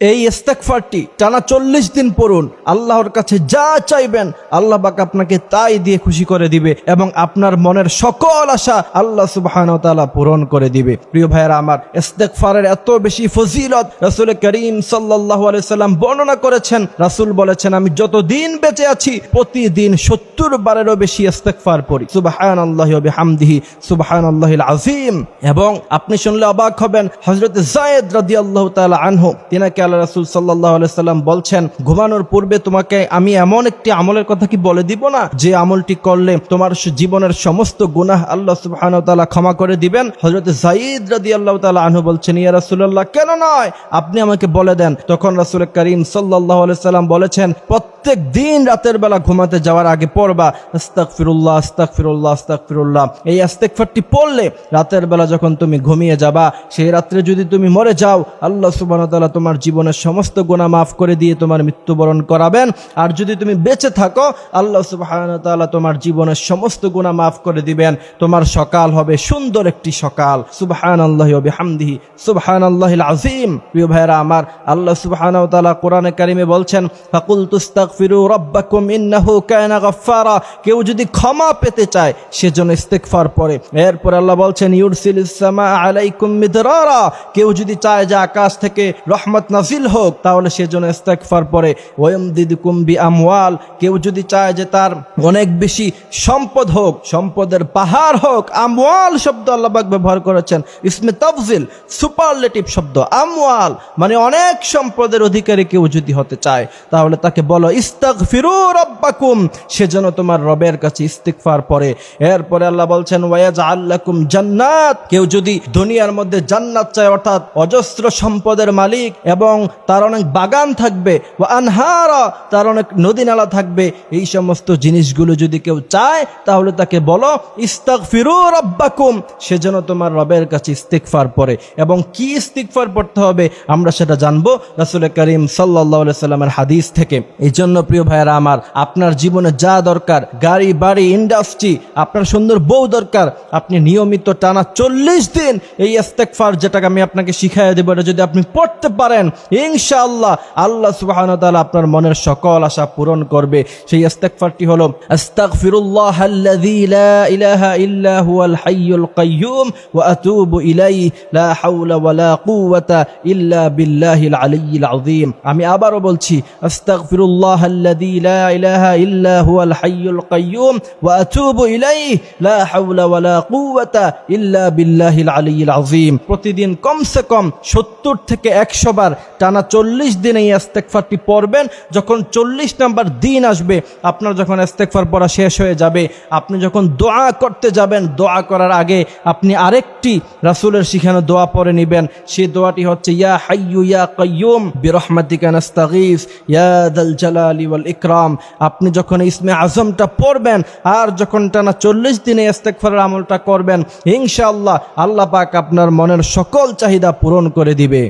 এই ইস্তেকফারটি টানা চল্লিশ দিন পড়ুন, আল্লাহর কাছে যা চাইবেন, আল্লাহ পাক আপনাকে তাই দিয়ে খুশি করে দিবে এবং আপনার মনের সকল আশা আল্লাহ সুবহান পূরণ করে দিবে। প্রিয় ভাইয়েরা আমার ইস্তেকফারের এত বেশি ফজিলত রাসূল করিম সাল্লাল্লাহু আলাইহি সাল্লাম বর্ণনা করেছেন। রাসূল বলেছেন, আমি যত দিন বেঁচে আছি, প্রতিদিন সত্তর বারেরও বেশি ইস্তেকফার পড়ি। সুবহানাল্লাহি ওয়া বিহামদিহি, সুবহানাল্লাহিল আযীম। এবং আপনি শুনলে অবাক হবেন, হযরত যায়েদ রাদিয়াল্লাহু তাআলা আনহু, তিনাকে আল্লাহ রাসুল সাল্লাহ সাল্লাম বলছেন, ঘুমানোর পূর্বে তোমাকে আমি এমন একটি আমলের কথা কি বলে দিব না? যে আমলটি করলে তোমার জীবনের সমস্ত গুনাহ আল্লাহ সুবাহান তালা ক্ষমা করে দিবেন। হজরত জাইদ রাদি আল্লাহ তালা আনহু বলছেন, ইয়া রাসুল্লাহ কেন নয়? আপনি আমাকে বলে দেন। তখন রাসুল করিম সাল্লাহ সাল্লাম বলেছেন প্রত্যেক দিন রাতের বেলা ঘুমাতে যাওয়ার আগে পড়বা, আস্তাগফিরুল্লাহ আস্তাগফিরুল্লাহ আস্তাগফিরুল্লাহ। এই ইস্তেগফারটি পড়লে রাতের বেলা যখন তুমি ঘুমিয়ে যাবা, সেই রাত্রে যদি তুমি মরে যাও, আল্লাহ ওয়া তোমার জীবনের সমস্ত গুনাহ মাফ করে দিয়ে তোমার মৃত্যুবরণ করাবেন। আর যদি তুমি বেঁচে থাকো, আল্লাহ ওয়া তোমার জীবনের সমস্ত গুনাহ মাফ করে দিবেন। তোমার সকাল হবে সুন্দর একটি সকাল। সুবহানাল্লাহি ওয়া বিহামদিহি। সুবহানাল্লাহিল আযীম। প্রিয় ভাইরা আমার আল্লাহ সুবহানাহু ওয়া তাআলা কোরআনে কারিমে বলছেন ফাকুল তুস্তাগফিরু রাব্বাকুম ইন্নাহু কানা গাফফারা। কেউ যদি ক্ষমা পেতে চায় সেজন্য ইস্তেগফার পড়ে। এরপর আল্লাহ বলছেন, ইউরসিলিস সামা আলাইকুম মিদরারা। কেউ যদি চায় যে আকাশ থেকে রহমত নাজিল হোক, তাহলে সেজন্য ইস্তেগফার পড়ে। ওয়ামদিদুকুম বি আমওয়াল কেউ যদি চায় যে তার অনেক বেশি সম্পদ হোক, সম্পদের পাহাড় হোক, আমওয়াল শব্দ আল্লাহ ব্যবহার করেছেন। ইসমে তাফজিল, সুপারলেটিভ শব্দ, আমওয়াল। মানে অনেক সম্পদের অধিকারী কেউ যদি হতে চায়, তাহলে তাকে বলো ইস্তাগফিরু রাব্বাকুম সেজন্য তোমার রবের কাছে ইস্তিগফার পরে এরপরে আল্লাহ বলছেন ওয়ায়াজআল লাকুম জান্নাত কেউ যদি দুনিয়ার মধ্যে জান্নাত চায়, অর্থাৎ অজস্র সম্পদের মালিক এবং তার অনেক বাগান থাকবে ও আনহারা, তার অনেক নদী নালা থাকবে, এই সমস্ত জিনিসগুলো যদি কেউ চায়, তাহলে তাকে বলো, ইস্তাগফিরু সে যেন তোমার রবের কাছে ইস্তিকফার পরে এবং কি ইস্তিগফার পড়তে হবে, আমরা সেটা জানব। রাসূল করিম সাল্লাল্লাহু সাল্লামের হাদিস থেকে। এই জন্য প্রিয় ভাইয়েরা আমার আপনার জীবনে যা দরকার, গাড়ি, বাড়ি ইন্ডাস্ট্রি আপনার সুন্দর বউ দরকার, আপনি নিয়মিত টানা চল্লিশ দিন এই ইস্তেকফার যেটাকে আমি আপনাকে শিখাই দেবো, এটা যদি আপনি পড়তে পারেন, ইনশাআল্লাহ আল্লাহ সুবহানাহু ওয়া তাআলা আপনার মনের সকল আশা পূরণ করবে। সেই ইস্তেকফারটি হলো আতুবু ইলাইহি, লা হাওলা ওয়া লা কুওয়াতা ইল্লা বিল্লাহিল আলিয়্যিল আযীম। আমি আবারও বলছি, আস্তাগফিরুল্লাহ আল্লাযী লা ইলাহা ইল্লা হুয়াল হাইয়ুল কাইয়্যুম ওয়া আতুবু ইলাইহি লা হাওলা ওয়া লা কুওয়াতা ইল্লা বিল্লাহিল আলিয়্যিল প্রতিদিন কমসে কম 70 থেকে 100 বার টানা 40 দিন এই ইস্তেগফারটি পড়বেন। যখন 40 নাম্বার দিন আসবে, আপনার যখন ইস্তেগফার পড়া শেষ হয়ে যাবে, আপনি যখন দোয়া করতে যাবেন, দোয়া করার আগে আপনি আরেকটি রাসূলের শিখানো দোয়া পড়ে নেবেন। সেই দোয়াটি হচ্ছে, ইয়া হাইয়ু ইয়া কাইয়ুম, বিরহমাতিকা নাস্তাগীস, ইয়া দাল জালালি ওয়াল ইকরাম। আপনি যখন ইসমে আজমটা পড়বেন আর যখন টানা চল্লিশ দিনে ইস্তেকফারের আমলটা করবেন, ইনশাআল্লাহ আল্লাহ পাক আপনার মনের সকল চাহিদা পূরণ করে দিবে।